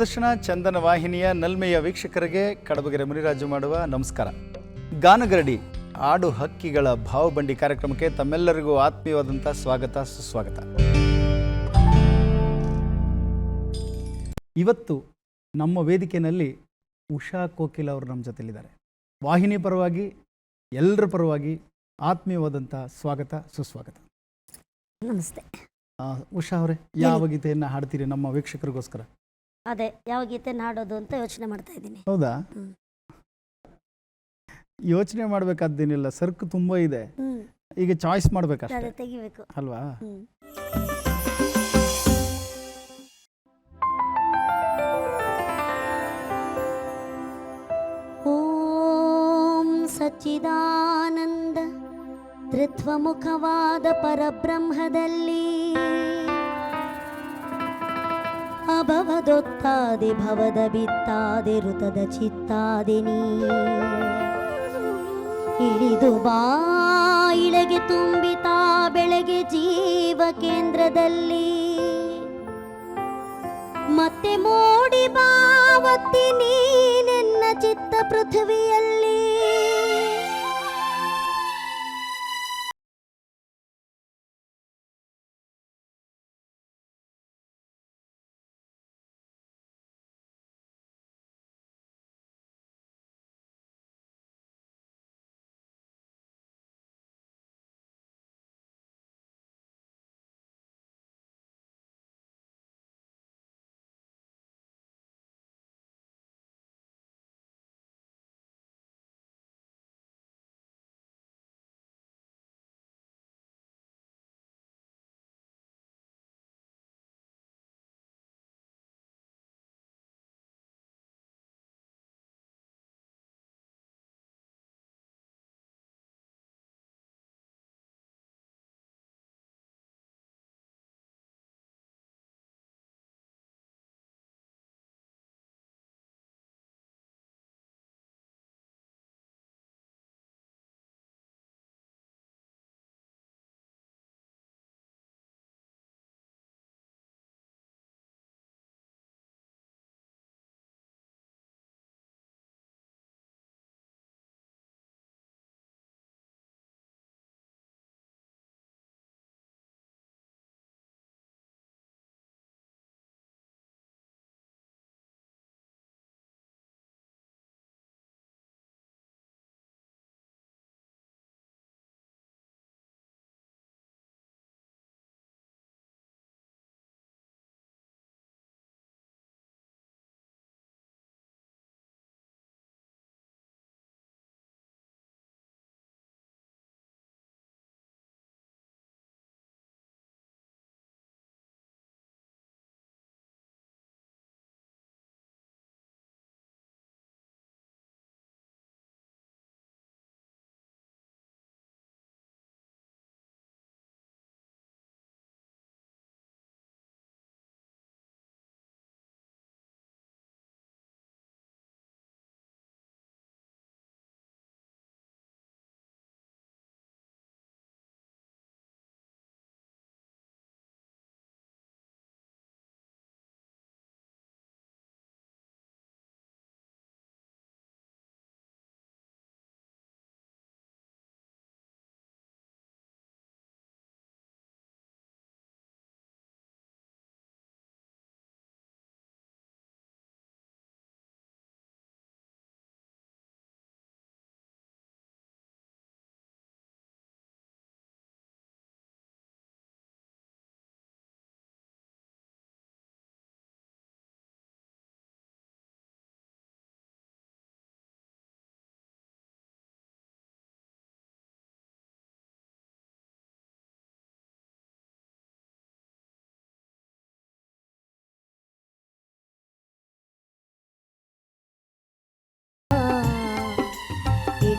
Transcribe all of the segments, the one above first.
ದೂರದರ್ಶನ ಚಂದನ ವಾಹಿನಿಯ ನಲ್ಮೆಯ ವೀಕ್ಷಕರಿಗೆ ಕಡಬಗೆರೆ ಮುನಿರಾಜು ಮಾಡುವ ನಮಸ್ಕಾರ. ಗಾನಗರಡಿ ಆಡು ಹಕ್ಕಿಗಳ ಭಾವಬಂಡಿ ಕಾರ್ಯಕ್ರಮಕ್ಕೆ ತಮ್ಮೆಲ್ಲರಿಗೂ ಆತ್ಮೀಯವಾದಂಥ ಸ್ವಾಗತ ಸುಸ್ವಾಗತ. ಇವತ್ತು ನಮ್ಮ ವೇದಿಕೆಯಲ್ಲಿ ಉಷಾ ಕೋಕಿಲ್ ಅವರು ನಮ್ಮ ಜೊತೆಲಿದ್ದಾರೆ ವಾಹಿನಿ ಪರವಾಗಿ ಎಲ್ಲರ ಪರವಾಗಿ ಆತ್ಮೀಯವಾದಂಥ ಸ್ವಾಗತ ಸುಸ್ವಾಗತ. ನಮಸ್ತೆ. ಉಷಾ ಅವರೇ ಯಾವ ಗೀತೆಯನ್ನು ಹಾಡ್ತೀರಿ ನಮ್ಮ ವೀಕ್ಷಕರಿಗೋಸ್ಕರ? ಅದೇ ಯಾವ ಗೀತೆ ಹಾಡೋದು ಅಂತ ಯೋಚನೆ ಮಾಡ್ತಾ ಇದ್ದೀನಿ. ಹೌದಾ. ಯೋಚನೆ ಮಾಡ್ಬೇಕಾದ್ದೇನಿಲ್ಲ ಸರ್ಕು ತುಂಬಾ ಇದೆ. ಈಗ ಚಾಯ್ಸ್ ಮಾಡ್ಬೇಕಷ್ಟೇ. ತೆಗಿಬೇಕು. ಅಲ್ವಾ? ಓಂ ಸಚ್ಚಿದಾನಂದ ತ್ರಿತ್ವಮುಖವಾದ ಪರಬ್ರಹ್ಮದಲ್ಲಿ ಅಭವದೊತ್ತಾದೆ, ಭವದ ಬಿತ್ತಾದೆ, ಋತದ ಚಿತ್ತಾದೆ ನೀ. ಇಳಿದು ಬಾ, ಇಳಗೆ ತುಂಬಿತಾ ಬೆಳಗ್ಗೆ ಜೀವ ಕೇಂದ್ರದಲ್ಲಿ. ಮತ್ತೆ ಮೋಡಿ ಬಾವತ್ತಿ ನೀನೆನ್ನ ಚಿತ್ತ ಪೃಥ್ವಿಯಲ್ಲಿ.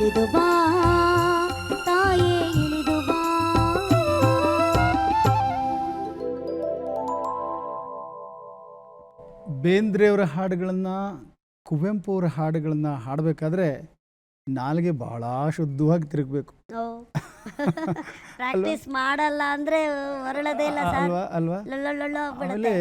ಇಳಿದು ಬಾ ತಾಯೇ ಇಳಿದು ಬಾ. ಬೇಂದ್ರೆಯವರ ಹಾಡುಗಳನ್ನು ಕುವೆಂಪು ಅವರ ಹಾಡುಗಳನ್ನು ಹಾಡಬೇಕಾದ್ರೆ ನಾಲಿಗೆ ಬಹಳ ಶುದ್ಧವಾಗಿ ತಿರುಗಬೇಕು. ಪ್ರಾಕ್ಟೀಸ್ ಮಾಡಲ್ಲ ಅಂದ್ರೆ ಹೊರಳದೇ ಇಲ್ಲ ಅಲ್ವಾ ಅಲ್ವಾ? ಆಮೇಲೆ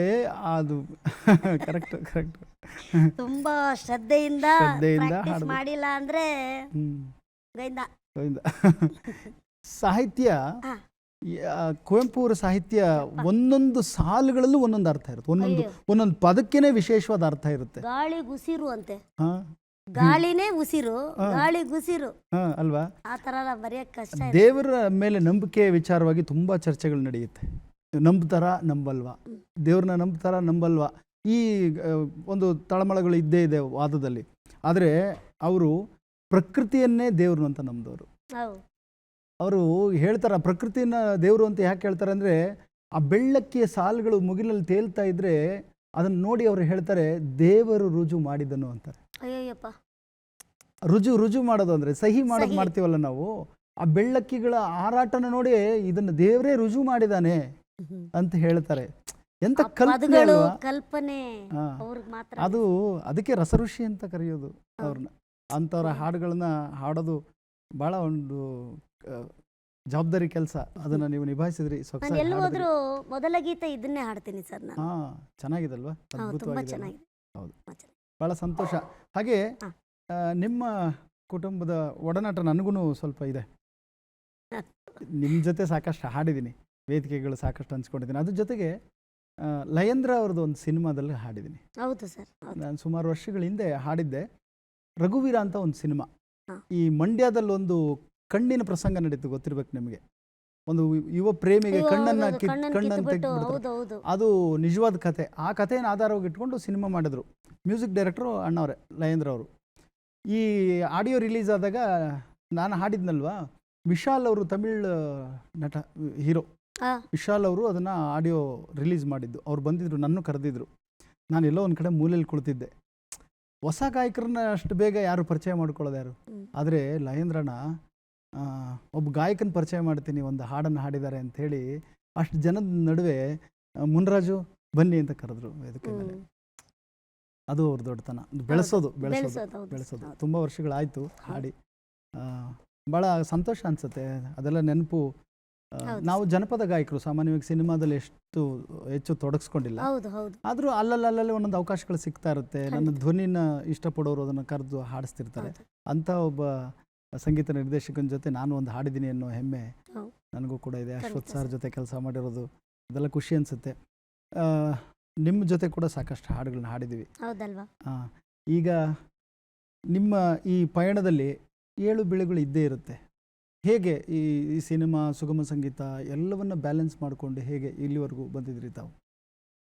ಅದು ಕರೆಕ್ಟ್ ಕರೆಕ್ಟ್ ತುಂಬಾ ಶ್ರದ್ಧೆಯಿಂದ ಶ್ರದ್ಧೆಯಿಂದ practice ಹಾಡ್ಬೇಕು. ಮಾಡಿಲ್ಲ ಅಂದ್ರೆ ಹ್ಮ್ ಗೋವಿಂದ ಗೋವಿಂದ. ಸಾಹಿತ್ಯ ಹಾ. ಯಾ- ಕುವೆಂಪು ಅವರ ಸಾಹಿತ್ಯ ಒಂದೊಂದು ಸಾಲುಗಳಲ್ಲೂ ಒಂದೊಂದು ಅರ್ಥ ಇರುತ್ತೆ. ಒಂದೊಂದು ಅಯ್ಯೋ. ಒಂದೊಂದು ಪದಕ್ಕೇನೆ ವಿಶೇಷವಾದ ಅರ್ಥ ಇರುತ್ತೆ. ಗಾಳಿ ಗುಸಿರು ಅಂತೆ. ಹಾ. ಗಾಳಿನೇ ಉಸಿರು ಗಾಳಿ ಗುಸಿರು. ಹಾ ಅಲ್ವಾ? ಆ ತರ ಬರೆಯಕ್ ಕಷ್ಟ ಇದೆ. ದೇವರ ಮೇಲೆ ನಂಬಿಕೆ ವಿಚಾರವಾಗಿ ತುಂಬಾ ಚರ್ಚೆಗಳು ನಡೆಯುತ್ತೆ. ನಂಬ್ತಾರ ನಂಬಲ್ವಾ? ದೇವ್ರನ್ನ ನಂಬ್ತಾರ ನಂಬಲ್ವಾ? ಈ ಒಂದು ತಳಮಳಗಳು ಇದ್ದೇ ಇದೆ ವಾದದಲ್ಲಿ. ಆದರೆ ಅವರು ಪ್ರಕೃತಿಯನ್ನೇ ದೇವರು ಅಂತ ನಂಬಿದವರು. ಹೌದು. ಅವರು ಹೇಳ್ತಾರೆ ಪ್ರಕೃತಿನ ದೇವರು ಅಂತ ಯಾಕೆ ಹೇಳ್ತಾರೆ ಅಂದರೆ ಆ ಬೆಳ್ಳಕ್ಕಿಯ ಸಾಲುಗಳು ಮುಗಿಲಲ್ಲಿ ತೇಲ್ತಾ ಇದ್ರೆ ಅದನ್ನು ನೋಡಿ ಅವರು ಹೇಳ್ತಾರೆ ದೇವರು ರುಜು ಮಾಡಿದನು ಅಂತಾರೆ. ಅಯ್ಯಯ್ಯಪ್ಪ. ರುಜು ರುಜು ಮಾಡೋದು ಅಂದರೆ ಸಹಿ ಮಾಡೋದು ಮಾಡ್ತೀವಲ್ಲ ನಾವು ಆ ಬೆಳ್ಳಕ್ಕಿಗಳ ಹಾರಾಟನ ನೋಡಿ ಇದನ್ನು ದೇವರೇ ರುಜು ಮಾಡಿದಾನೆ ಅಂತ ಹೇಳ್ತಾರೆ. ಎಂತ ಕಲ್ಪನೆ ಪದಗಳು ಅಲ್ವಾ? ಕಲ್ಪನೆ ಹಾ. ಅವ್ರಿಗೆ ಮಾತ್ರ ಅದು ಅದಕ್ಕೆ ರಸಋಷಿ ಅಂತ ಕರೆಯೋದು ಅವ್ರನ್ನ ಅಂಥವ್ರ ಹಾಡುಗಳನ್ನ ಹಾಡೋದು ಬಹಳ ಒಂದು ಆ, ಜವಾಬ್ದಾರಿ ಕೆಲಸ. ಅದನ್ನ ನೀವು ನಿಭಾಯಿಸಿದ್ರಿ ನಾನು ಸೊಗಸಾಗಿ ಎಲ್ಲಿ ಹಾಡಿದ್ರಿ. ಹೋದ್ರು ಮೊದಲ ಗೀತೆ ಇದನ್ನೇ ಹಾಡ್ತೀನಿ ಸರ್ ನಾನು. ಹಾ ಚೆನ್ನಾಗಿದಲ್ವಾ? ಹೌದು ತುಂಬಾ ಅದ್ಭುತವಾಗಿದೆ. ಚೆನ್ನಾಗಿದೆ. ಹೌದು. ಬಹಳ ಚೆನ್ನಾಗಿದೆ. ಸಂತೋಷ. ಹಾಗೆ ಹಾ. ಆ, ನಿಮ್ಮ ಕುಟುಂಬದ ಒಡನಾಟ ನನಗೂ ಸ್ವಲ್ಪ ಇದೆ. ನಿಮ್ಮ ಜೊತೆ ಸಾಕಷ್ಟು ಹಾಡಿದ್ದೀನಿ ವೇದಿಕೆಗಳು ಸಾಕಷ್ಟು ಹಂಚ್ಕೊಂಡಿದ್ದೀನಿ ಅದ್ರ ಜೊತೆಗೆ ಲಯೇಂದ್ರ ಅವ್ರದ್ದು ಒಂದು ಸಿನಿಮಾದಲ್ಲಿ ಹಾಡಿದ್ದೀನಿ. ಹೌದು ಸರ್ ನಾನು ಸುಮಾರು ವರ್ಷಗಳ ಹಿಂದೆ ಹಾಡಿದ್ದೆ. ರಘುವೀರ ಅಂತ ಒಂದು ಸಿನಿಮಾ. ಈ ಮಂಡ್ಯದಲ್ಲಿ ಒಂದು ಕಣ್ಣಿನ ಪ್ರಸಂಗ ನಡೀತು ಗೊತ್ತಿರ್ಬೇಕು ನಿಮಗೆ? ಒಂದು ಯುವ ಪ್ರೇಮಿಗೆ ಕಣ್ಣನ್ನ ಕಣ್ಣನ್ನು ಹೌದು ಅದು ನಿಜವಾದ ಕತೆ. ಆ ಕಥೆಯನ್ನು ಆಧಾರವಾಗಿ ಇಟ್ಕೊಂಡು ಸಿನಿಮಾ ಮಾಡಿದ್ರು. ಮ್ಯೂಸಿಕ್ ಡೈರೆಕ್ಟ್ರು ಅಣ್ಣವ್ರೆ ಲಯೇಂದ್ರ ಅವರು. ಈ ಆಡಿಯೋ ರಿಲೀಸ್ ಆದಾಗ ನಾನು ಹಾಡಿದ್ನಲ್ವಾ? ವಿಶಾಲ್ ಅವರು ತಮಿಳ್ ನಟ ಹೀರೋ. ವಿಶಾಲ್ ಅವರು ಅದನ್ನ ಆಡಿಯೋ ರಿಲೀಸ್ ಮಾಡಿದ್ದು. ಅವ್ರು ಬಂದಿದ್ರು ನನ್ನ ಕರೆದಿದ್ರು. ನಾನು ಎಲ್ಲೋ ಒಂದ್ ಕಡೆ ಮೂಲೆಯಲ್ಲಿ ಕುಳಿತಿದ್ದೆ. ಹೊಸ ಗಾಯಕರನ್ನ ಅಷ್ಟು ಬೇಗ ಯಾರು ಪರಿಚಯ ಮಾಡ್ಕೊಳ್ಳೋದು ಯಾರು? ಆದ್ರೆ ಲಯೇಂದ್ರಣ್ಣ ಒಬ್ಬ ಗಾಯಕನ ಪರಿಚಯ ಮಾಡ್ತೀನಿ ಒಂದು ಹಾಡನ್ನು ಹಾಡಿದ್ದಾರೆ ಅಂತ ಹೇಳಿ ಅಷ್ಟು ಜನದ ನಡುವೆ ಮುನ್ರಾಜು ಬನ್ನಿ ಅಂತ ಕರೆದ್ರು ವೇದಿಕೆ ಮೇಲೆ. ಅದು ಅವ್ರ ದೊಡ್ಡತನ. ಬೆಳೆಸೋದು ಬೆಳೆಸೋದು ಬೆಳೆಸೋದು ತುಂಬಾ ವರ್ಷಗಳಾಯ್ತು ಹಾಡಿ. ಭಾಳ ಸಂತೋಷ ಅನ್ಸುತ್ತೆ. ಅದೆಲ್ಲ ನೆನಪು ನಾವು ಜನಪದ ಗಾಯಕರು ಸಾಮಾನ್ಯವಾಗಿ ಸಿನಿಮಾದಲ್ಲಿ ಎಷ್ಟು ಹೆಚ್ಚು ತೊಡಗಿಸ್ಕೊಂಡಿಲ್ಲ. ಆದರೂ ಅಲ್ಲಲ್ಲಲ್ಲಿ ಒಂದೊಂದು ಅವಕಾಶಗಳು ಸಿಗ್ತಾ ಇರುತ್ತೆ ನನ್ನ ಧ್ವನಿನ ಇಷ್ಟಪಡೋರು ಅದನ್ನು ಕರೆದು ಹಾಡಿಸ್ತಿರ್ತಾರೆ. ಅಂತ ಒಬ್ಬ ಸಂಗೀತ ನಿರ್ದೇಶಕನ ಜೊತೆ ನಾನು ಒಂದು ಹಾಡಿದ್ದೀನಿ ಅನ್ನೋ ಹೆಮ್ಮೆ ನನಗೂ ಕೂಡ ಇದೆ. ಅಶ್ವಥ್ ಸರ್. ಜೊತೆ ಕೆಲಸ ಮಾಡಿರೋದು ಅದೆಲ್ಲ ಖುಷಿ ಅನ್ಸುತ್ತೆ. ನಿಮ್ಮ ಜೊತೆ ಕೂಡ ಸಾಕಷ್ಟು ಹಾಡುಗಳನ್ನ ಹಾಡಿದ್ದೀವಿ. ಈಗ ನಿಮ್ಮ ಈ ಪಯಣದಲ್ಲಿ ಏಳು ಬೆಳೆಗಳು ಇದ್ದೇ ಇರುತ್ತೆ. ಹೇಗೆ ಈ ಈ ಸಿನಿಮಾ ಸುಗಮ ಸಂಗೀತ ಎಲ್ಲವನ್ನ ಬ್ಯಾಲೆನ್ಸ್ ಮಾಡಿಕೊಂಡು ಹೇಗೆ ಇಲ್ಲಿವರೆಗೂ ಬಂದಿದ್ರಿ ತಾವು?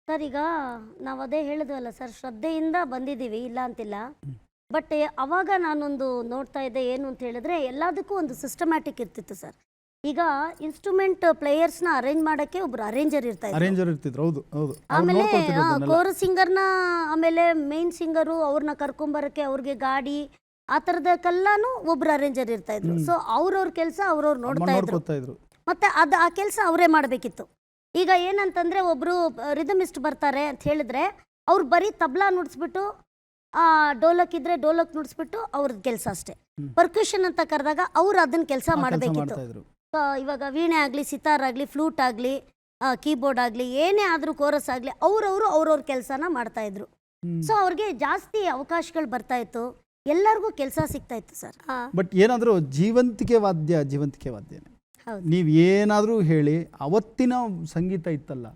ಸರ್ ಈಗ ನಾವು ಅದೇ ಹೇಳಿದ್ವಲ್ಲ ಸರ್ ಶ್ರದ್ಧೆಯಿಂದ ಬಂದಿದ್ದೀವಿ ಇಲ್ಲ ಅಂತಿಲ್ಲ. ಬಟ್ ಅವಾಗ ನಾನೊಂದು ನೋಡ್ತಾ ಇದ್ದೆ ಏನು ಅಂತ ಹೇಳಿದ್ರೆ ಎಲ್ಲದಕ್ಕೂ ಒಂದು ಸಿಸ್ಟಮ್ಯಾಟಿಕ್ ಇರ್ತಿತ್ತು ಸರ್. ಈಗ ಇನ್ಸ್ಟ್ರೂಮೆಂಟ್ ಪ್ಲೇಯರ್ಸ್ನ ಅರೇಂಜ್ ಮಾಡಕ್ಕೆ ಒಬ್ರು ಅರೇಂಜರ್ ಇರ್ತಾ ಇದ್ರು. ಅರೇಂಜರ್ ಇರ್ತಿದ್ರು ಹೌದು ಹೌದು. ಆಮೇಲೆ. ಕೋರ್ ಸಿಂಗರ್ನ ಆಮೇಲೆ ಮೇನ್ ಸಿಂಗರು ಅವ್ರನ್ನ ಕರ್ಕೊಂಬರಕ್ಕೆ ಅವ್ರಿಗೆ ಗಾಡಿ ಆ ಕಲ್ಲಾನು ಒಬ್ರು ಅರೇಂಜರ್ ಇರ್ತಾ ಇದ್ರು. ಸೊ ಅವ್ರವ್ರ ಕೆಲಸ ಅವ್ರವ್ರು ನೋಡ್ತಾ ಇದ್ರು. ನೋಡ್ಕೊತಾ ಇದ್ರು. ಮತ್ತೆ ಅದು ಆ ಕೆಲಸ ಅವರೇ ಮಾಡಬೇಕಿತ್ತು. ಈಗ ಏನಂತಂದ್ರೆ ಒಬ್ರು ರಿದಮಿಸ್ಟ್ ಬರ್ತಾರೆ ಅಂತ ಹೇಳಿದ್ರೆ ಅವ್ರು ಬರೀ ತಬ್ಲಾ ನುಡಿಸ್ಬಿಟ್ಟು ಆ ಡೋಲಕ್ ಇದ್ರೆ ಡೋಲಕ್ ನುಡಿಸ್ಬಿಟ್ಟು ಅವ್ರದ್ ಕೆಲಸ ಅಷ್ಟೇ. ಪರ್ಕ್ಯೂಷನ್ ಅಂತ ಕರೆದಾಗ ಅವ್ರು ಅದನ್ನ ಕೆಲಸ ಮಾಡಬೇಕಿತ್ತು. ಮಾಡ್ತಾ ಇದ್ರು. ಇವಾಗ ವೀಣೆ ಆಗಲಿ ಸಿತಾರ್ ಆಗಲಿ ಫ್ಲೂಟ್ ಆಗಲಿ ಕೀಬೋರ್ಡ್ ಆಗಲಿ ಏನೇ ಆದ್ರೂ ಕೋರಸ್ ಆಗಲಿ ಅವ್ರವರು ಅವ್ರವ್ರ ಕೆಲಸನ ಮಾಡ್ತಾ ಇದ್ರು. ಸೊ ಅವ್ರಿಗೆ ಜಾಸ್ತಿ ಅವಕಾಶಗಳು ಬರ್ತಾ ಇತ್ತು. ಎಲ್ಲರಿಗೂ ಕೆಲಸ ಸಿಗ್ತಾ ಇತ್ತು ಸರ್. ಬಟ್ ಏನಾದರೂ ಜೀವಂತಿಕೆ ವಾದ್ಯ ಜೀವಂತಿಕೆ ವಾದ್ಯನೇ. ಹೌದು. ನೀವು ಏನಾದರೂ ಹೇಳಿ ಅವತ್ತಿನ ಸಂಗೀತ ಇತ್ತಲ್ಲ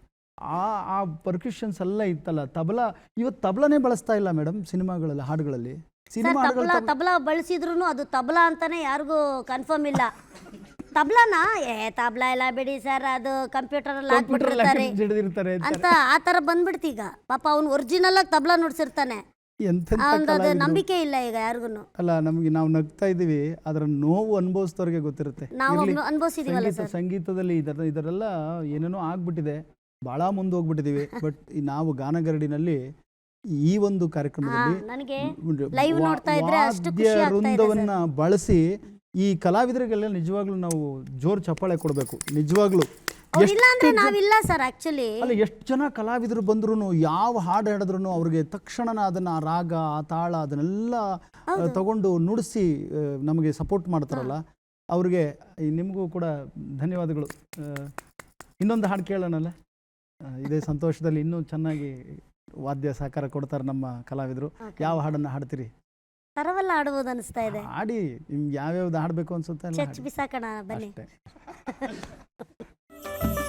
ಆ ಆ ಪರ್ಕ್ಯೂಷನ್ಸ್ ಎಲ್ಲ ಇತ್ತಲ್ಲ ತಬಲಾ ಇವತ್ತು ತಬಲನೇ ಬಳಸ್ತಾ ಇಲ್ಲ ಮೇಡಮ್ ಸಿನಿಮಾಗಳಲ್ಲಿ ಹಾಡುಗಳಲ್ಲಿ. ಸಿನಿಮಾ ತಬಲಾ ತಬಲಾ ಬಳಸಿದ್ರು ಅದು ತಬಲಾ ಅಂತಾನೆ ಯಾರಿಗೂ ಕನ್ಫರ್ಮ್ ಇಲ್ಲ. ತಬ್ಲಾನ? ಏ ತಬಲಾ ಎಲ್ಲ ಬಿಡಿ ಸರ್ ಅದು ಕಂಪ್ಯೂಟರ್ ಅಲ್ಲಿ ಹಾಕ್ಬಿಟ್ಟಿರ್ತಾರೆ. ಅಂತ. ಆ ತರ ಬಂದ್ಬಿಡ್ತೀಗ ಪಾಪ ಅವ್ನು ಒರಿಜಿನಲ್ ಆಗಿ ತಬಲಾ ನುಡ್ಸಿರ್ತಾನೆ. ಅದು. ನಂಬಿಕೆ ಇಲ್ಲ ಈಗ ಯಾರಿಗೂ ಅಲ್ಲ ನಮಗೆ ನಾವು ನಗ್ತಾ ಇದೀವಿ ಅದರ ನೋವು ಅನುಭವಿಸಿದವ್ರಿಗೆ ಗೊತ್ತಿರುತ್ತೆ. ನಾವು ಅನುಭವಿಸಿದೀವಲ್ಲ ಸಂಗೀತ ಸಂಗೀತದಲ್ಲಿ ಇದರ ಇದರೆಲ್ಲ ಏನೇನೋ ಆಗ್ಬಿಟ್ಟಿದೆ. ಬಹಳ ಮುಂದೆ ಹೋಗ್ಬಿಟ್ಟಿದೀವಿ. ಬಟ್ ನಾವು ಗಾನಗರಡಿನಲ್ಲಿ ಈ ಒಂದು ಕಾರ್ಯಕ್ರಮದಲ್ಲಿ ವೃಂದವನ್ನ ಬಳಸಿ ಈ ಕಲಾವಿದರಿಗೆಲ್ಲ ನಿಜವಾಗ್ಲೂ ನಾವು ಜೋರ್ ಚಪ್ಪಾಳೆ ಕೊಡಬೇಕು. ನಿಜವಾಗ್ಲೂ. ಇಲ್ಲ ಅಂದ್ರೆ ನಾವಿಲ್ಲ ಸರ್ ಆಕ್ಚುಲಿ ಅಲ್ಲ ಎಷ್ಟು ಜನ ಕಲಾವಿದರು ಬಂದ್ರು ಯಾವ ಹಾಡು ಹಾಡಿದ್ರು ಅವ್ರಿಗೆ ತಕ್ಷಣ ಅದನ್ನ ರಾಗ ಆ ತಾಳ ಅದನ್ನೆಲ್ಲ ತಗೊಂಡು ನುಡಿಸಿ ನಮಗೆ ಸಪೋರ್ಟ್ ಮಾಡ್ತಾರಲ್ಲ ಅವ್ರಿಗೆ ನಿಮಗೂ ಕೂಡ ಧನ್ಯವಾದಗಳು. ಇನ್ನೊಂದು ಹಾಡು ಕೇಳೋಣಲ್ಲ? ಇದೇ ಸಂತೋಷದಲ್ಲಿ ಇನ್ನೂ ಚೆನ್ನಾಗಿ ವಾದ್ಯ ಸಹಕಾರ ಕೊಡ್ತಾರೆ ನಮ್ಮ ಕಲಾವಿದರು. ಯಾವ ಹಾಡನ್ನು ಹಾಡ್ತೀರಿ? ಸರವಲ್ಲ ಆಡ್ಬೋದು ಅನಿಸ್ತಾ ಇದೆ. ಹಾಡಿ ನಿಮ್ಗೆ ಯಾವ್ಯಾವ್ದು ಹಾಡಬೇಕು ಅನ್ಸುತ್ತೆ ಚರ್ಚ್ ಬಿಸಾಕೋಣ ಬನ್ನಿ. Thank you.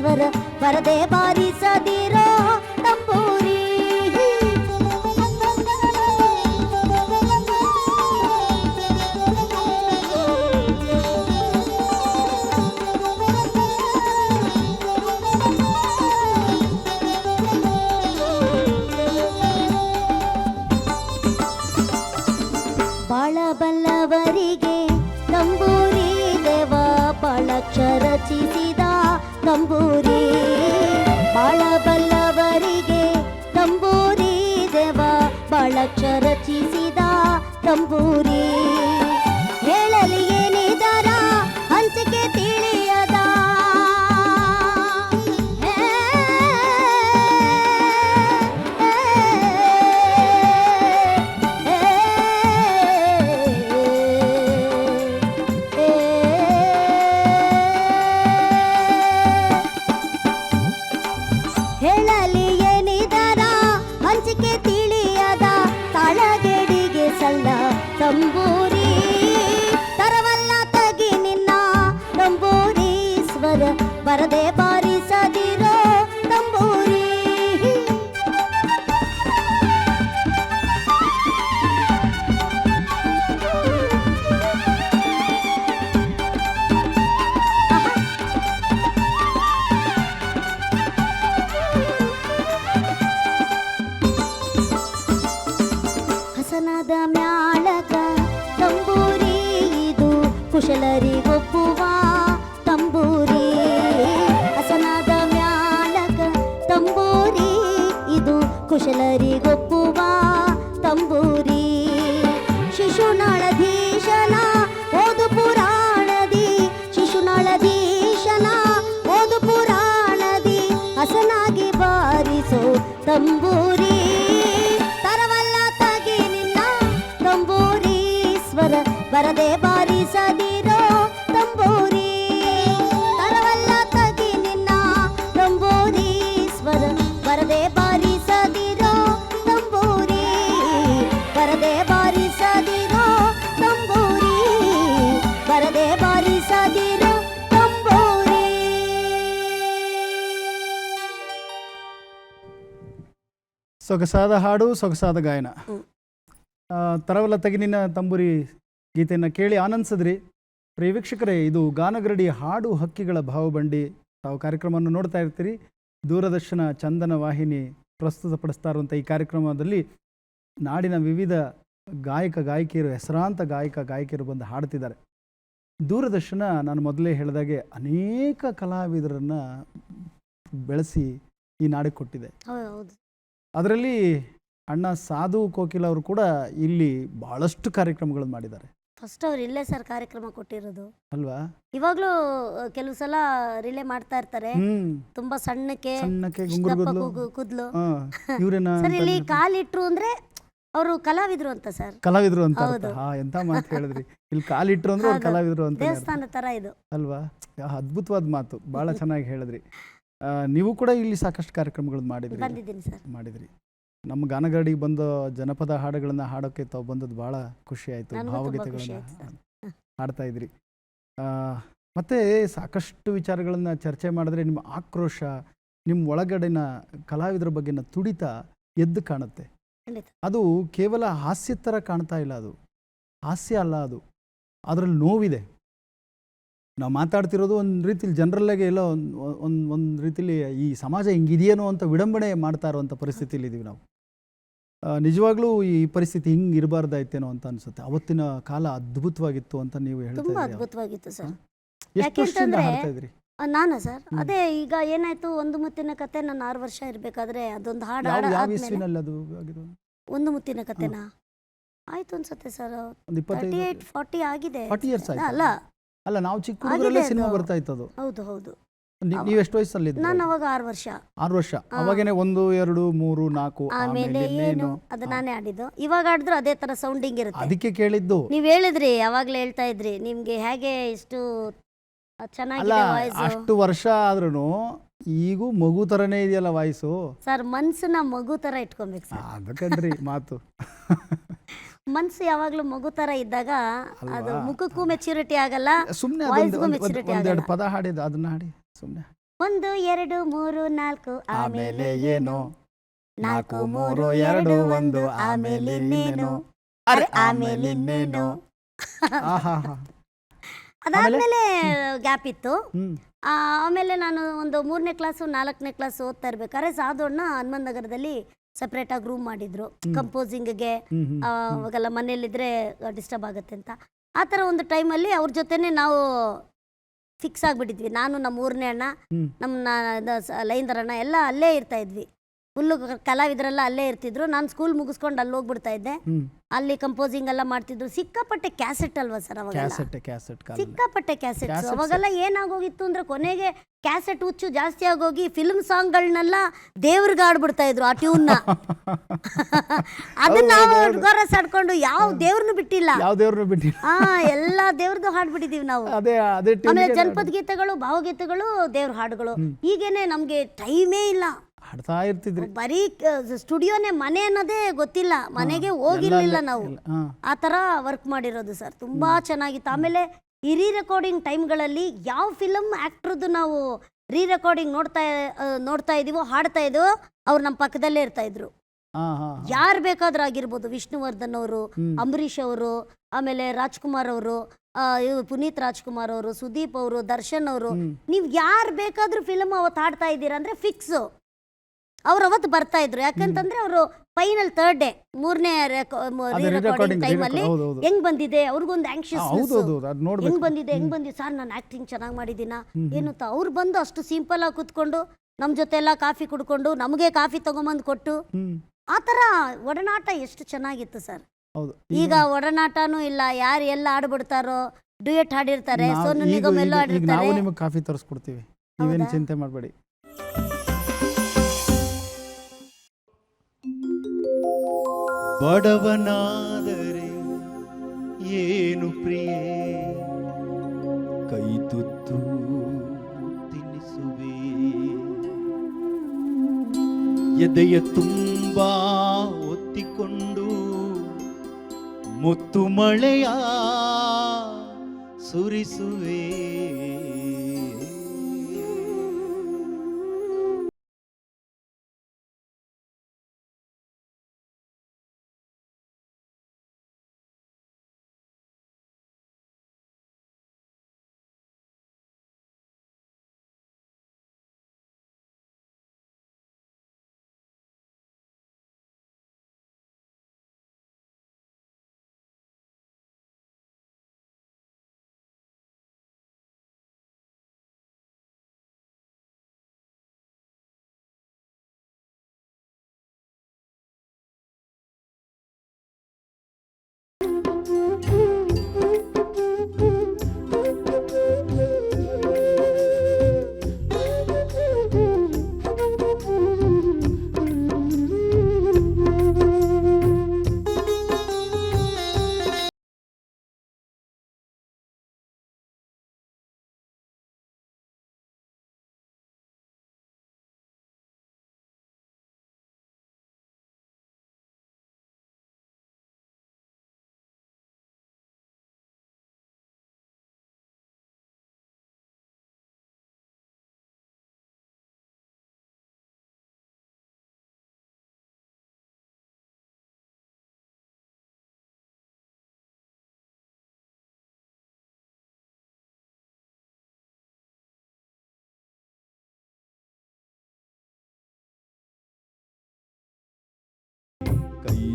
ಸ್ವರ ಪರದೆ ಬಾರಿಸದಿರೋ ತಂಬೂರಿ. ಬಾಳಬಲ್ಲವರಿಗೆ ನಂಬೂರಿ ದೇವ ಬಾಳಕ್ಷ ರಚಿಸಿದ ನಂಬೂ ತಾಳಚರ ಚಿಸಿದ ತಂಬೂರಿ i'm tambor. ಸೊಗಸಾದ ಹಾಡು ಸೊಗಸಾದ ಗಾಯನ. ತರವಲ ತಗಿನಿನ ತಂಬುರಿ ಗೀತೆಯನ್ನು ಕೇಳಿ ಆನಂದಿಸಿದ್ರಿ. ಪ್ರಿಯ ವೀಕ್ಷಕರೇ ಇದು ಗಾನಗರಡಿ ಹಾಡು ಹಕ್ಕಿಗಳ ಭಾವಬಂಡಿ. ತಾವು ಕಾರ್ಯಕ್ರಮವನ್ನು ನೋಡ್ತಾ ಇರ್ತೀರಿ. ದೂರದರ್ಶನ ಚಂದನ ವಾಹಿನಿ ಪ್ರಸ್ತುತಪಡಿಸ್ತಾ ಇರುವಂಥ ಈ ಕಾರ್ಯಕ್ರಮದಲ್ಲಿ ನಾಡಿನ ವಿವಿಧ ಗಾಯಕ ಗಾಯಕಿಯರು ಹೆಸರಾಂತ ಗಾಯಕ ಗಾಯಕಿಯರು ಬಂದು ಹಾಡ್ತಿದ್ದಾರೆ. ದೂರದರ್ಶನ ನಾನು ಮೊದಲೇ ಹೇಳಿದಾಗೆ ಅನೇಕ ಕಲಾವಿದರನ್ನು ಬೆಳೆಸಿ ಈ ನಾಡಿಗೆ ಕೊಟ್ಟಿದೆ. ಹೌದು. ಅದರಲ್ಲಿ ಅಣ್ಣ ಸಾಧು ಕೋಕಿಲ ಅವರು ಕೂಡ ಇಲ್ಲಿ ಬಹಳಷ್ಟು ಕಾರ್ಯಕ್ರಮಗಳನ್ನು ಮಾಡಿದ್ದಾರೆ. ಫಸ್ಟ್ ಅವ್ರು ಇಲ್ಲೇ ಸರ್ ಕಾರ್ಯಕ್ರಮ ಕೊಟ್ಟಿರೋದು. ಅಲ್ವಾ? ಇವಾಗ್ಲೂ ಕೆಲವು ಸಲ ರಿಲೇ ಮಾಡ್ತಾ ಇರ್ತಾರೆ. ಹ್ಮ್. ತುಂಬಾ ಸಣ್ಣಕ್ಕೆ ಸಣ್ಣಕ್ಕೆ ದಪ್ಪ ಗುಂಗುರುಗುದ್ಲು ಕೂಗು- ಕೂದ್ಲು. ಹಾ ಇವ್ರೇನ ಸರ್ ಇಲ್ಲಿ ಕಾಲಿಟ್ರು ಅಂದ್ರೆ ಅವರು ಕಲಾವಿದ್ರು ಅಂತ ಸರ್. ಕಲಾವಿದ್ರು ಅಂತ ಅರ್ಥ. ಹೌದು. ಹಾ ಎಂತ ಮಾತು ಹೇಳಿದ್ರಿ. ಇಲ್ಲಿ ಕಾಲಿಟ್ರು ಅಂದ್ರೆ ಅವ್ರು ಹೌದು. ಕಲಾವಿದ್ರು ಅಂತ ತರ ಇದು. ಅಲ್ವಾ? ಯಾ, ಅದ್ಭುತವಾದ ಮಾತು. ಬಹಳ ಚೆನ್ನಾಗಿ ಹೇಳಿದ್ರಿ. ನೀವು ಕೂಡ ಇಲ್ಲಿ ಸಾಕಷ್ಟು ಕಾರ್ಯಕ್ರಮಗಳನ್ನು ಮಾಡಿದ್ರಿ. ಬಂದಿದ್ದೀನಿ ಸರ್. ಮಾಡಿದ್ರಿ. ನಮ್ಮ ಗಾನಗಾಡಿಗೆ ಬಂದ ಜನಪದ ಹಾಡುಗಳನ್ನ ಹಾಡೋಕೆ ತಾವು ಬಂದದ್ದು ಬಹಳ ಖುಷಿ ಆಯ್ತು ನನಗೂ ತುಂಬಾ ಖುಷಿ ಭಾವಗೀತೆಗಳನ್ನ ಆಯ್ತು ಸರ್. ಹಾಡ್ತಾ ಇದ್ರಿ. ಆ, ಮತ್ತೆ ಸಾಕಷ್ಟು ವಿಚಾರಗಳನ್ನ ಚರ್ಚೆ ಮಾಡಿದ್ರೆ ನಿಮ್ಮ ಆಕ್ರೋಶ ನಿಮ್ಮ ಒಳಗಡೆನ ಕಲಾವಿದರ ಬಗ್ಗೆನ ತುಡಿತ ಎದ್ದು ಕಾಣುತ್ತೆ. ಖಂಡಿತ. ಅದು ಕೇವಲ ಹಾಸ್ಯ ಥರ ಕಾಣ್ತಾ ಇಲ್ಲ ಅದು. ಹಾಸ್ಯ ಅಲ್ಲ ಅದು. ಅದರಲ್ಲಿ ನೋವಿದೆ. ನಾವು ಮಾತಾಡ್ತಿರೋದು ಒಂದು ರೀತಿಲಿ ಜನರಲ್ಲಾಗೆ ಎಲ್ಲೋ ಒಂದು ಒಂದು ಒಂದು ರೀತಿಲಿ ಈ ಸಮಾಜ ಹಿಂಗಿದೆಯೇನೋ ಅಂತ ವಿಡಂಬನೆ ಮಾಡ್ತಾ ಇರೋವಂಥ ಪರಿಸ್ಥಿತಿಲಿ ಇದ್ದೀವಿ ನಾವು. ನಿಜವಾಗ್ಲೂ ಈ ಪರಿಸ್ಥಿತಿ ಹಿಂಗೆ ಇರಬಾರ್ದಾಯ್ತೇನೋ ಅಂತ ಅನ್ಸುತ್ತೆ. ಅವತ್ತಿನ ಕಾಲ ಅದ್ಭುತವಾಗಿತ್ತು ಅಂತ ನೀವು ತುಂಬಾ ಅದ್ಭುತವಾಗಿತ್ತು ಸರ್. ಎಷ್ಟು ವರ್ಷದಿಂದ ಯಾಕೆಂತಂದ್ರೆ- ಹಾಡ್ತಾ ಇದ್ರಿ? ನಾನಾ ಸರ್ ಅದೇ ಈಗ ಏನಾಯ್ತು ಒಂದು ಮುತ್ತಿನ ಕತೆ ನಾನು ಆರು ವರ್ಷ ಇರ್ಬೇಕಾದ್ರೆ ಅದೊಂದು ಹಾಡು ಯಾವ ಹಾಡ ಯಾವ ಆದ್ಮೇಲೆ. ಇಸ್ವಿನಲ್ಲಿ ಅದು ಆಗಿದ್ದು? ಒಂದು ಮುತ್ತಿನ ಕತೆನಾ? ಆಯ್ತು ಅನ್ಸುತ್ತೆ ಸರ್. ಒಂದು ತರ್ಟಿ ಇಪ್ಪತ್ತೈದು ಏಟ್ ಫಾರ್ಟಿ ಆಗಿದೆ. ಫಾರ್ಟಿ ಇಯರ್ಸ್ ಅಲ್ಲ. ಅಲ್ಲ ನಾವು ಚಿಕ್ಕ ಸಿನಿಮಾ. ಬರ್ತಾ ಇತ್ತು ಅದು ಹೌದು ಹೌದು. ನೀವು ಎಷ್ಟು ವಯಸ್ಸಲ್ಲಿ ನಾನು ಅವಾಗ ಆರು ವರ್ಷ. ಆರು ವರ್ಷ. ಅವಾಗೇನೆ ಒಂದು ಎರಡು ಮೂರು ನಾಲ್ಕು ಆಮೇಲೆ ಏನು? ಅದು. ನಾನೇ ಆಡಿದ್ದು. ಇವಾಗ ಆಡಿದ್ರು ಅದೇ ತರ ಸೌಂಡಿಂಗ್ ಇರುತ್ತೆ. ಅದಕ್ಕೆ ಕೇಳಿದ್ದು. ನೀವ್ ಹೇಳಿದ್ರಿ ಯಾವಾಗ್ಲೇ ಹೇಳ್ತಾ ಇದ್ರಿ. ನಿಮ್ಗೆ ಹೇಗೆ ಇಷ್ಟು ಚೆನ್ನಾಗಿದೆ ವಾಯ್ಸ್ ಅಷ್ಟು ವರ್ಷ ಆದ್ರೂ ಈಗೂ ಮಗು ತರನೇ ಇದೆಯಲ್ಲ ವಾಯ್ಸು ಸರ್ ಮನ್ಸನ್ನ ಮಗು ತರ ಇಟ್ಕೊಬೇಕು ಸರ್. ಅದಕ್ಕಂದ್ರಿ ಮಾತು. ಮನ್ಸು ಯಾವಾಗ್ಲೂ ಮಗು ತರ ಇದ್ದಾಗ ಅದು? ಮುಖಕ್ಕೂ ಮೆಚುರಿಟಿ ಆಗಲ್ಲ maturity ಒಂದೆರಡು ಪದ ಹಾಡಿದ ಅದನ್ನ ಹಾಡಿ ಸುಮ್ನೆ. ಒಂದು ಎರಡು ಮೂರು ನಾಲ್ಕು ಆಮೇಲೆ ಏನು? ನಾಲ್ಕು ಮೂರು ಎರಡು ಒಂದು ಆಮೇಲೆ ಇನ್ನೇನು? ಅರೆ ಆಮೇಲೆ ಇನ್ನೇನು? ಅದಾದ್ಮೇಲೆ ಗ್ಯಾಪ್ ಇತ್ತು. ಆಮೇಲೆ ನಾನು ಒಂದು ಮೂರನೇ ಕ್ಲಾಸು ನಾಲ್ಕನೇ ಕ್ಲಾಸ್ ಓದ್ತಾ ಇರ್ಬೇಕಾದ್ರೆ ಸಾಧೋಣ್ಣ ಹನುಮಂತ ನಗರದಲ್ಲಿ ಸಪ್ರೇಟ್ ಆಗಿ ರೂಮ್ ಮಾಡಿದ್ರು. ಕಂಪೋಸಿಂಗ್ ಕಂಪೋಸಿಂಗ್ಗೆ ಅವಾಗೆಲ್ಲ ಮನೇಲಿದ್ರೆ ಡಿಸ್ಟರ್ಬ್ ಆಗುತ್ತೆ ಅಂತ. ಆ ಥರ ಒಂದು ಟೈಮಲ್ಲಿ ಅವ್ರ ಜೊತೆನೆ ನಾವು ಫಿಕ್ಸ್ ಆಗಿಬಿಟ್ಟಿದ್ವಿ. ನಾನು ನಮ್ಮ ಮೂರನೇ ಅಣ್ಣ. ನಮ್ಮ ಲೈಂದರ್ ಅಣ್ಣ ಎಲ್ಲ ಅಲ್ಲೇ ಇರ್ತಾ ಇದ್ವಿ. ಫುಲ್ಲು ಕಲಾವಿದರೆಲ್ಲ ಅಲ್ಲೇ ಇರ್ತಿದ್ರು. ನಾನು ಸ್ಕೂಲ್ ಮುಗಿಸ್ಕೊಂಡು ಅಲ್ಲಿ ಹೋಗ್ಬಿಡ್ತಾ ಇದ್ದೆ. ಅಲ್ಲಿ ಕಂಪೋಸಿಂಗ್ ಎಲ್ಲ ಮಾಡ್ತಿದ್ರು. ಸಿಕ್ಕಾಪಟ್ಟೆ ಕ್ಯಾಸೆಟ್ ಅಲ್ವಾ ಸರ್ ಅವಾಗ ಕ್ಯಾಸೆಟ್ ಕ್ಯಾಸೆಟ್ ಸಿಕ್ಕಾಪಟ್ಟೆ Cassettes. ಅವಾಗೆಲ್ಲ ಏನಾಗೋಗಿತ್ತು ಅಂದ್ರೆ ಕೊನೆಗೆ ಕ್ಯಾಸೆಟ್ ಹುಚ್ಚು ಜಾಸ್ತಿ ಆಗೋಗಿ ಫಿಲ್ಮ್ ಸಾಂಗ್ಗಳನ್ನೆಲ್ಲ ದೇವ್ರಿಗೆ ಆಡ್ಬಿಡ್ತಾ ಇದ್ರು ಆ ಟ್ಯೂನ್ನ ಅದನ್ನ ನಾವು ಗೋರಸ್ ಆಡ್ಕೊಂಡು ಯಾವ ದೇವ್ರನ್ನು ಬಿಟ್ಟಿಲ್ಲ. ಯಾವ ದೇವ್ರನ್ನು ಬಿಟ್ಟಿಲ್ಲ. ಹಾ ಎಲ್ಲಾ ದೇವ್ರದ್ದು ಹಾಡ್ಬಿಟ್ಟಿದೀವಿ ನಾವು. ಆಮೇಲೆ ಜನಪದ ಗೀತೆಗಳು ಭಾವಗೀತೆಗಳು ದೇವ್ರ ಹಾಡುಗಳು. ಈಗೇನೆ ನಮ್ಗೆ ಟೈಮೇ ಇಲ್ಲ. ಹಾಡ್ತಾ ಇರ್ತಿದ್ರಿ. ಬರೀ ಸ್ಟುಡಿಯೋನೇ ಮನೆ ಅನ್ನೋದೇ ಗೊತ್ತಿಲ್ಲ. ಮನೆಗೆ ಹೋಗಿರ್ಲಿಲ್ಲ ನಾವು. ಆ ತರ ವರ್ಕ್ ಮಾಡಿರೋದು ಸರ್. ತುಂಬಾ ಚೆನ್ನಾಗಿತ್ತು. ಆಮೇಲೆ ಈ ರೀ ರೆಕಾರ್ಡಿಂಗ್ ಟೈಮ್ಗಳಲ್ಲಿ ಯಾವ ಫಿಲಮ್ ಆ್ಯಕ್ಟ್ರದ್ದು ನಾವು ರೀ ರೆಕಾರ್ಡಿಂಗ್ ನೋಡ್ತಾ ನೋಡ್ತಾ ಇದೀವೋ ಹಾಡ್ತಾ ಇದ್ವು ಅವ್ರು ನಮ್ಮ ಪಕ್ಕದಲ್ಲೇ ಇರ್ತಾ ಇದ್ರು. ಯಾರ್ ಬೇಕಾದ್ರೂ ಆಗಿರ್ಬೋದು. ವಿಷ್ಣುವರ್ಧನ್ ಅವರು. ಅಂಬರೀಷ್ ಅವರು ಆಮೇಲೆ ರಾಜ್ಕುಮಾರ್ ಅವರು ಪುನೀತ್ ರಾಜ್ಕುಮಾರ್ ಅವರು ಸುದೀಪ್ ಅವರು ದರ್ಶನ್ ಅವರು. ನೀವು ಯಾರು ಬೇಕಾದ್ರೂ ಫಿಲಮ್ ಅವತ್ತು ಹಾಡ್ತಾ ಇದ್ದೀರಾ ಅಂದ್ರೆ ಫಿಕ್ಸ್. ಅವ್ರು ಅವತ್ತು ಬರ್ತಾ ಇದ್ರು. ಯಾಕಂತಂದ್ರೆ ಅವರು ಫೈನಲ್ ಥರ್ಡ್ ಡೇ ಮೂರನೇ ರೆಕಾರ್ಡಿಂಗ್ ಟೈಮಲ್ಲಿ ಹೆಂಗ್ ಬಂದಿದೆ ಅವ್ರಿಗೊಂದು ಆಂಕ್ಷಿಯಸ್ ಹೆಂಗ್ ಬಂದಿದೆ ಹೆಂಗ್ ಬಂದಿದೆ ಸರ್ ನಾನು ಆಕ್ಟಿಂಗ್ ಚೆನ್ನಾಗಿ ಮಾಡಿದ್ದೀನ. ಏನು ಅವ್ರು ಬಂದು ಅಷ್ಟು ಸಿಂಪಲ್ ಆಗಿ ಕುತ್ಕೊಂಡು ನಮ್ಮ ಜೊತೆ ಎಲ್ಲ ಕಾಫಿ ಕುಡ್ಕೊಂಡು ನಮಗೆ ಕಾಫಿ ತಗೊಂಬಂದು ಕೊಟ್ಟು ಆತರ ಆ ಥರ ಒಡನಾಟ ಎಷ್ಟು ಚೆನ್ನಾಗಿತ್ತು ಸರ್. ಹೌದು ಈಗ ಒಡನಾಟನೂ ಇಲ್ಲ ಯಾರು ಎಲ್ಲ ಆಡ್ಬಿಡ್ತಾರೋ ಡ್ಯೂಯೆಟ್ ಹಾಡಿರ್ತಾರೆ ಸೋನು ನಿಗಮ್ ಎಲ್ಲ ಆಡಿರ್ತಾರೆ ಕಾಫಿ ತರಿಸ್ಕೊಡ್ತೀವಿ. ನೀವೇನು ಚಿಂತೆ ಮಾಡಬೇಡಿ. ಬಡವನಾದರೆ ಏನು ಪ್ರಿಯೆ? ಕೈ ತುತ್ತು ತಿನ್ನಿಸುವೆ. ಎದೆಯ ತುಂಬಾ ಒತ್ತಿಕೊಂಡು ಮುತ್ತು ಮಳೆಯ ಸುರಿಸುವೆ.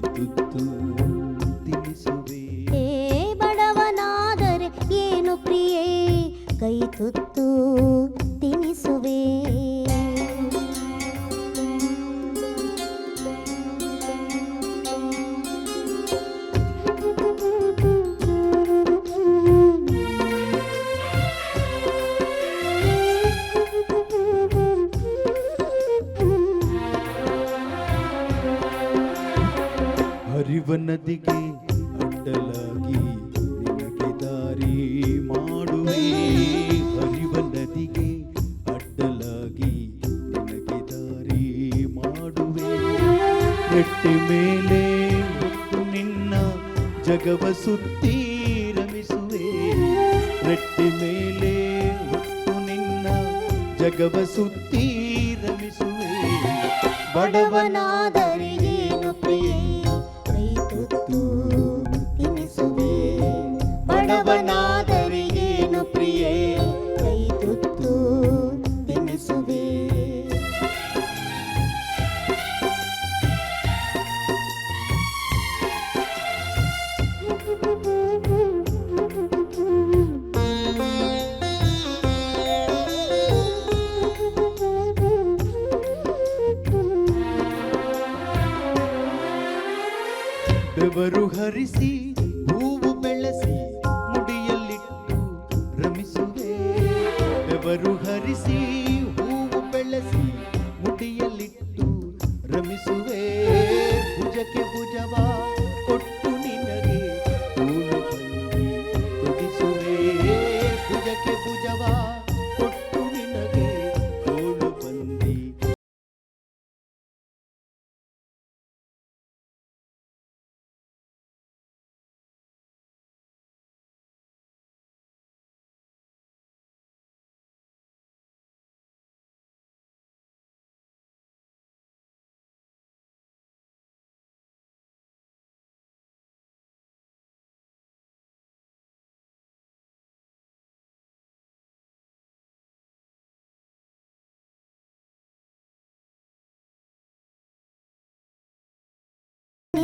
ತುತ್ತು ತಿನಿಸುವೆ ಏ ಬಡವನಾದರೆ ಏನು ಪ್ರಿಯೇ? ಕೈ ತುತ್ತು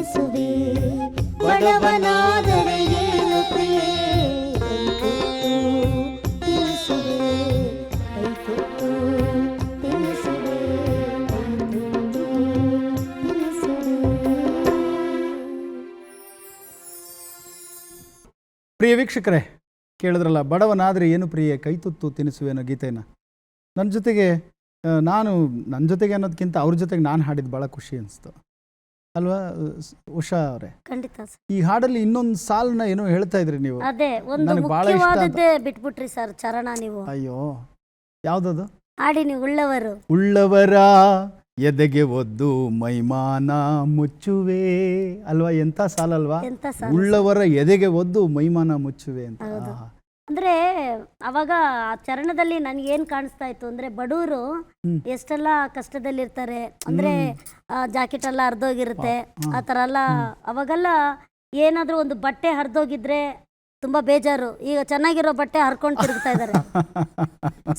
ತಿನಿಸುವೆ ಬಡವನಾದರೆ ಏನು ಪ್ರಿಯೆ ವೀಕ್ಷಕರೇ, ಕೇಳಿದ್ರಲ್ಲ, ಬಡವನಾದರೆ ಏನು ಪ್ರಿಯ? ಕೈತುತ್ತು ತಿನಿಸುವೆ ಅನ್ನೋ ಗೀತೆನ ನನ್ನ ಜೊತೆಗೆ ನಾನು ನನ್ನ ಜೊತೆಗೆ ಅನ್ನೋದಕ್ಕಿಂತ ಅವ್ರ ಜೊತೆಗೆ ನಾನು ಹಾಡಿದ್ದು ಭಾಳ ಖುಷಿ ಅನಿಸ್ತು. ಅಲ್ವಾ ಉಷಾ ಅವರೇ? ಖಂಡಿತ ಸರ್. ಈ ಹಾಡಲ್ಲಿ ಇನ್ನೊಂದು ಸಾಲನ್ನ ಏನೋ ಹೇಳ್ತಾ ಇದ್ರಿ ನೀವು? ಅದೇ ಒಂದು ನನಗೆ ಭಾಳ ಇಷ್ಟ ಅಂತ. ಮುಖ್ಯವಾದದ್ದೇ ಬಿಟ್ಬಿಟ್ರಿ ಸರ್ ಚರಣ ನೀವು. ಅಯ್ಯೋ ಯಾವ್ದದು? ಹಾಡಿ ನೀವು ಉಳ್ಳವರು. ಉಳ್ಳವರ ಎದೆಗೆ ಒದ್ದು ಮೈಮಾನ ಮುಚ್ಚುವೆ. ಅಲ್ವಾ ಎಂತ ಸಾಲಲ್ವಾ? ಅಲ್ವಾ ಸರ್? ಉಳ್ಳವರ ಎದೆಗೆ ಒದ್ದು ಮೈಮಾನ ಮುಚ್ಚುವೆ ಅಂತ. ಹೌದು. ಆಹಾ. ಅಂದ್ರೆ ಅವಾಗ ಆ ಚರಣದಲ್ಲಿ ನನ್ಗೆ ಏನ್ ಕಾಣಿಸ್ತಾ ಇತ್ತು ಅಂದ್ರೆ ಬಡವರು. ಎಷ್ಟೆಲ್ಲ ಕಷ್ಟದಲ್ಲಿರ್ತಾರೆ ಅಂದ್ರೆ ಜಾಕೆಟ್ ಎಲ್ಲ ಹರಿದೋಗಿರುತ್ತೆ. ಆ ಥರ ಎಲ್ಲ ಅವಾಗೆಲ್ಲ ಏನಾದ್ರು ಒಂದು ಬಟ್ಟೆ ಹರಿದೋಗಿದ್ರೆ ತುಂಬಾ ಬೇಜಾರು. ಈಗ ಚೆನ್ನಾಗಿರೋ ಬಟ್ಟೆ ಹರ್ಕೊಂಡು ತಿರುಗ್ತಾ ಇದ್ದಾರೆ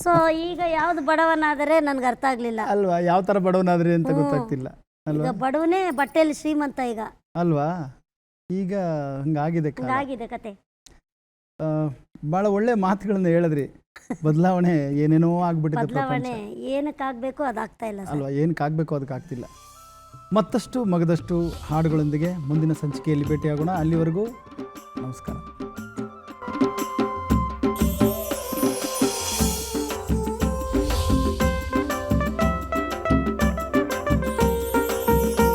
ಸೊ ಈಗ ಯಾವ್ದು ಬಡವನಾದರೆ ನನ್ಗೆ ಅರ್ಥ ಆಗ್ಲಿಲ್ಲ. ಅಲ್ವಾ? ಯಾವ ತರ ಬಡವನಾದ್ರಿ ಅಂತ. ಗೊತ್ತಾಗ್ತಿಲ್ಲ. ಈಗ ಬಡವನೇ ಬಟ್ಟೆಯಲ್ಲಿ ಶ್ರೀಮಂತ ಈಗ. ಅಲ್ವಾ? ಈಗ ಹಂಗಾಗಿದೆ ಹಂಗಾಗಿದೆ ಕತೆ. ಭಾಳ ಒಳ್ಳೆ ಮಾತುಗಳನ್ನ ಹೇಳಿದ್ರಿ. ಬದಲಾವಣೆ ಏನೇನೋ ಆಗ್ಬಿಟ್ಟಿದೆ ಪ್ರಪಂಚ. ಬದಲಾವಣೆ ಏನಕ್ಕಾಗಬೇಕು ಅದಾಗ್ತಾ ಇಲ್ಲ ಸರ್. ಅಲ್ವಾ ಏನಕ್ಕಾಗಬೇಕು ಅದಕ್ಕಾಗ್ತಿಲ್ಲ ಮತ್ತಷ್ಟು ಮಗದಷ್ಟು ಹಾಡುಗಳೊಂದಿಗೆ ಮುಂದಿನ ಸಂಚಿಕೆಯಲ್ಲಿ ಭೇಟಿಯಾಗೋಣ. ಅಲ್ಲಿವರೆಗೂ ನಮಸ್ಕಾರ.